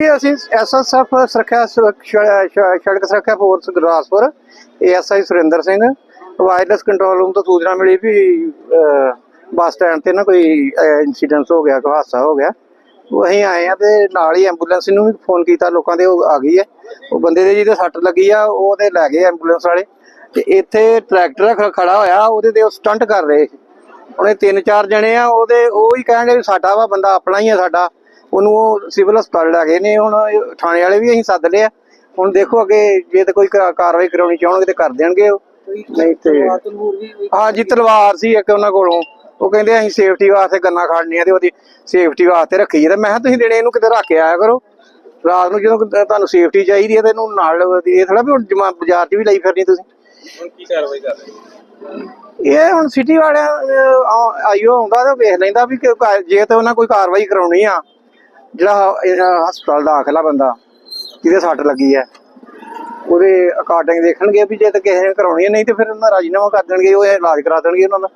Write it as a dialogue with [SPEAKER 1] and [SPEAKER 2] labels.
[SPEAKER 1] ਇਹ ਅਸੀਂ ਐਸਐਸਐਫ ਸੁਰੱਖਿਆ ਸੜਕ ਸੁਰੱਖਿਆ force Gurdaspur ASI Surinder Singh, wireless control room ਤੋਂ ਸੂਚਨਾ ਮਿਲੀ ਵੀ ਬੱਸ ਸਟੈਂਡ ਤੇ ਨਾ ਕੋਈ ਇਨਸੀਡੈਂਟ ਹੋ ਗਿਆ, ਕੋਈ ਹਾਦਸਾ ਹੋ ਗਿਆ। ਉਹ ਅਸੀਂ ਆਏ ਆ ਤੇ ਨਾਲ ਹੀ ਐਂਬੂਲੈਂਸ ਨੂੰ ਵੀ ਫੋਨ ਕੀਤਾ, ਲੋਕਾਂ ਦੇ ਉਹ ਆ ਗਈ ਹੈ। ਉਹ ਬੰਦੇ ਦੇ ਜਿਹਦੇ ਸੱਟ ਲੱਗੀ ਆ, ਉਹ ਤੇ ਲੈ ਗਏ ਐਂਬੂਲੈਂਸ ਵਾਲੇ। ਤੇ ਇੱਥੇ ਟਰੈਕਟਰ ਖੜਾ ਹੋਇਆ, ਉਹਦੇ ਤੇ ਉਹ ਸਟੰਟ ਕਰ ਰਹੇ ਸੀ। ਉਹਨੇ ਤਿੰਨ ਚਾਰ ਜਣੇ ਆ, ਉਹਦੇ ਉਹ ਹੀ ਕਹਿਣਗੇ ਵੀ ਸਾਡਾ ਵਾ, ਬੰਦਾ ਆਪਣਾ ਹੀ ਆ ਸਾਡਾ। ਉਹਨੂੰ ਉਹ ਸਿਵਲ ਹਸਪਤਾਲ ਲੈ ਗਏ ਨੇ ਹੁਣ ਥਾਣੇ ਵਾਲੇ ਵੀ ਅਸੀਂ ਸੱਦ ਲਿਆ ਹੁਣ ਦੇਖੋ ਅੱਗੇ ਜੇ ਤੇ ਕੋਈ ਕਾ- ਕਾਰਵਾਈ ਕਰਾਉਣੀ ਚਾਹਣਗੇ ਤੇ ਕਰ ਦੇਣਗੇ ਉਹ। ਨਹੀਂ ਤੇ ਹਾਂ ਜੀ ਤਲਵਾਰ ਸੀ ਇੱਕ ਉਹਨਾਂ ਕੋਲੋਂ। ਉਹ ਕਹਿੰਦੇ ਅਸੀਂ ਸੇਫਟੀ ਵਾਸਤੇ ਗੰਨਾ ਖੜਨੀਆਂ ਤੇ ਉਹਦੀ ਸੇਫਟੀ ਵਾਸਤੇ ਰੱਖੀ ਤੇ ਮੈਂ ਕਿਹਾ ਤੁਸੀਂ ਦਿਨੇ ਇਹਨੂੰ ਕਿਤੇ ਰੱਖ ਕੇ ਆਇਆ ਕਰੋ। ਰਾਤ ਨੂੰ ਜਦੋਂ ਤੁਹਾਨੂੰ ਸੇਫਟੀ ਚਾਹੀਦੀ ਹੈ ਤੇ ਇਹਨੂੰ ਨਾਲ ਇਹ ਥੋੜਾ ਵੀ ਹੁਣ ਜਮਾ ਬਾਜ਼ਾਰ 'ਚ ਵੀ ਲਈ ਫਿਰਨੀ ਤੁਸੀਂ।
[SPEAKER 2] ਹੁਣ ਕੀ ਕਾਰਵਾਈ ਕਰ ਰਹੇ ਹੋ?
[SPEAKER 1] ਇਹ ਹੁਣ ਸਿਟੀ ਵਾਲਿਆਂ ਆ- ਆਈਓ ਆਉਂਦਾ ਤੇ ਵੇਖ ਲੈਂਦਾ ਵੀ ਕਿ ਕਾ- ਜੇ ਤੇ ਉਹਨਾਂ ਕੋਈ ਕਾਰਵਾਈ ਕਰਾਉਣੀ ਆ। ਜਿਹੜਾ ਇਹ ਹਸਪਤਾਲ ਦਾਖਲ ਆ ਬੰਦਾ, ਜਿਹਦੇ ਸੱਟ ਲੱਗੀ ਹੈ, ਉਹਦੇ ਅਕਾਰਡਿੰਗ ਦੇਖਣਗੇ ਵੀ ਜੇ ਤੇ ਕਿਸੇ ਨੇ ਕਰਾਉਣੀ ਨਹੀਂ ਤੇ ਫਿਰ ਉਹਨਾਂ ਰਾਜੀਨਾਮਾ ਕਰ ਦੇਣਗੇ, ਉਹ ਇਲਾਜ ਕਰਾ ਦੇਣਗੇ ਉਹਨਾਂ ਦਾ।